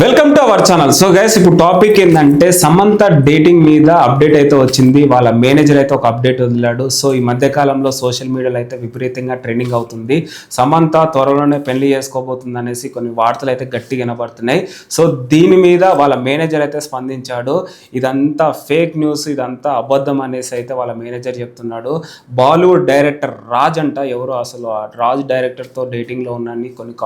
Welcome to our channel so guys ఇప్పుడు topic ఏంటంటే Samantha dating మీద అప్డేట్ అయితే వచ్చింది. వాళ్ళ మేనేజర్ అయితే ఒక అప్డేట్ వదిలాడు. సో ఈ మధ్య కాలంలో సోషల్ మీడియాలో అయితే విపరీతంగా ట్రెండింగ్ అవుతుంది. సమంత త్వరలోనే పెళ్ళి చేసుకోబోతుంది అనేసి కొన్ని వార్తలు అయితే గట్టిగా వినబడుతున్నాయి. సో దీని మీద వాళ్ళ మేనేజర్ అయితే స్పందించాడు. ఇదంతా ఫేక్ న్యూస్ ఇదంతా అబద్ధం అనేసి అయితే వాళ్ళ మేనేజర్ చెప్తున్నాడు. బాలీవుడ్ డైరెక్టర్ రాజ్ అంట ఎవరు అసలు? ఆ రాజ్ డైరెక్టర్తో డేటింగ్లో ఉన్నాయని కొన్ని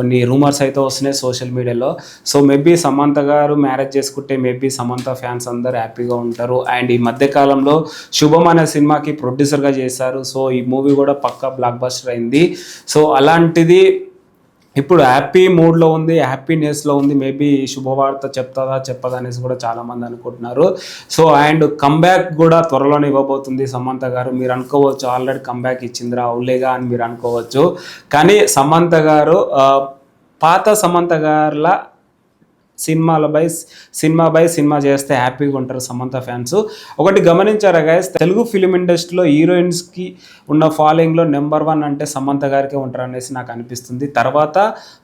కొన్ని రూమర్స్ అయితే వస్తున్నాయి సోషల్ మీడియాలో సో మేబీ సమంత గారు మ్యారేజ్ చేసుకుంటే మేబీ సమంత ఫ్యాన్స్ అందరు హ్యాపీగా ఉంటారు. అండ్ ఈ మధ్యకాలంలో శుభం అనే సినిమాకి ప్రొడ్యూసర్గా చేశారు. సో ఈ మూవీ కూడా పక్కా బ్లాక్ బస్టర్ అయింది. సో అలాంటిది ఇప్పుడు హ్యాపీ మూడ్లో ఉంది హ్యాపీనెస్లో ఉంది. మేబీ శుభవార్త చెప్తాదా చెప్పదా అనేసి కూడా చాలామంది అనుకుంటున్నారు. సో అండ్ కంబ్యాక్ కూడా త్వరలోనే ఇవ్వబోతుంది సమంత గారు. మీరు అనుకోవచ్చు ఆల్రెడీ కంబ్యాక్ ఇచ్చిందిరా అవులేగా అని మీరు అనుకోవచ్చు. కానీ సమంత గారు పాత సమంత గారుల సినిమాల బై సినిమా బై సినిమా చేస్తే హ్యాపీగా ఉంటారు సమంత ఫ్యాన్స్. ఒకటి గమనించారా గైస్ తెలుగు ఫిలిం ఇండస్ట్రీలో హీరోయిన్స్కి ఉన్న ఫాలోయింగ్లో నెంబర్ వన్ అంటే సమంత గారికే ఉంటారు అనేసి నాకు అనిపిస్తుంది. తర్వాత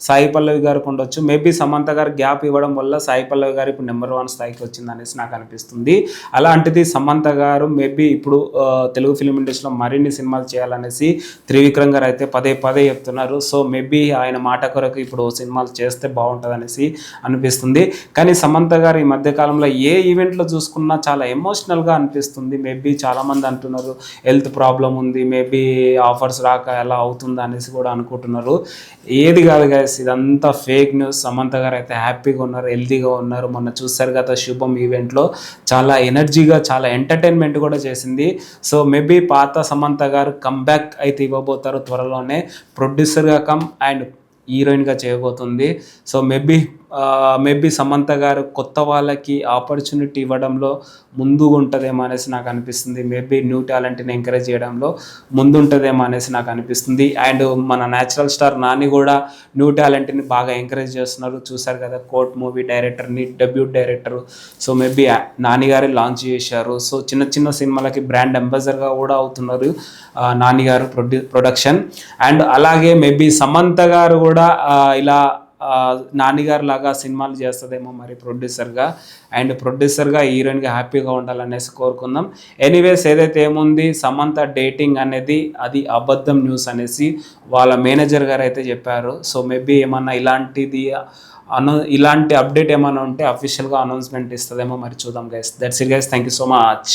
సాయి పల్లవి గారికి ఉండొచ్చు. మేబీ సమంత గారు గ్యాప్ ఇవ్వడం వల్ల సాయి పల్లవి గారు ఇప్పుడు నెంబర్ వన్ స్థాయికి వచ్చింది అనేసి నాకు అనిపిస్తుంది. అలాంటిది సమంత గారు మేబీ ఇప్పుడు తెలుగు ఫిలిం ఇండస్ట్రీలో మరిన్ని సినిమాలు చేయాలనేసి త్రివిక్రమ్ గారు అయితే పదే పదే చెప్తున్నారు. సో మేబీ ఆయన మాట కొరకు ఇప్పుడు సినిమాలు చేస్తే బాగుంటుంది అనేసి అనిపిస్తుంది. కానీ సమంత గారు ఈ మధ్యకాలంలో ఏ ఈవెంట్లో చూసుకున్నా చాలా ఎమోషనల్గా అనిపిస్తుంది. మేబీ చాలామంది అంటున్నారు హెల్త్ ప్రాబ్లం ఉంది మేబీ ఆఫర్స్ రాక ఎలా అవుతుంది అనేసి కూడా అనుకుంటున్నారు. ఏది కాదు గైస్ ఇదంతా ఫేక్ న్యూస్ సమంత గారు అయితే హ్యాపీగా ఉన్నారు హెల్తీగా ఉన్నారు. మొన్న చూస్తారు కదా శుభం ఈవెంట్లో. చాలా ఎనర్జీగా చాలా ఎంటర్టైన్మెంట్ కూడా చేసింది. సో మేబీ పాత సమంత గారు కంబ్యాక్ అయితే ఇవ్వబోతారు త్వరలోనే. ప్రొడ్యూసర్గా కమ్ అండ్ హీరోయిన్గా చేయబోతుంది. సో మేబీ మేబీ సమంత గారు కొత్త వాళ్ళకి ఆపర్చునిటీ ఇవ్వడంలో ముందుగా ఉంటుందేమో అనేసి నాకు అనిపిస్తుంది. మేబీ న్యూ టాలెంట్ని ఎంకరేజ్ చేయడంలో ముందుంటుందేమో అనేసి నాకు అనిపిస్తుంది. అండ్ మన న్యాచురల్ స్టార్ నాని కూడా న్యూ టాలెంట్ని బాగా ఎంకరేజ్ చేస్తున్నారు. చూసారు కదా కోర్ట్ మూవీ డైరెక్టర్ని debut director. So maybe Nani గారే లాంచ్ చేశారు. సో చిన్న చిన్న సినిమాలకి బ్రాండ్ అంబాసిడర్గా కూడా అవుతున్నారు ఆ, నాని గారు ప్రొడ్యూ ప్రొడక్షన్. అండ్ అలాగే మేబీ సమంత గారు కూడా కూడా ఇలా నాన్నగారు లాగా సినిమాలు చేస్తుందేమో మరి ప్రొడ్యూసర్గా. అండ్ ప్రొడ్యూసర్గా హీరోయిన్గా హ్యాపీగా ఉండాలనేసి కోరుకుందాం. ఎనీవేస్ ఏదైతే ఏముంది సమంత డేటింగ్ అనేది అది అబద్ధం న్యూస్ అనేసి వాళ్ళ మేనేజర్ గారు అయితే చెప్పారు. సో మేబీ ఏమన్నా ఇలాంటిది అనౌ ఇలాంటి అప్డేట్ ఏమైనా ఉంటే అఫీషియల్గా అనౌన్స్మెంట్ ఇస్తుందేమో మరి చూద్దాం guys that's it guys thank you so much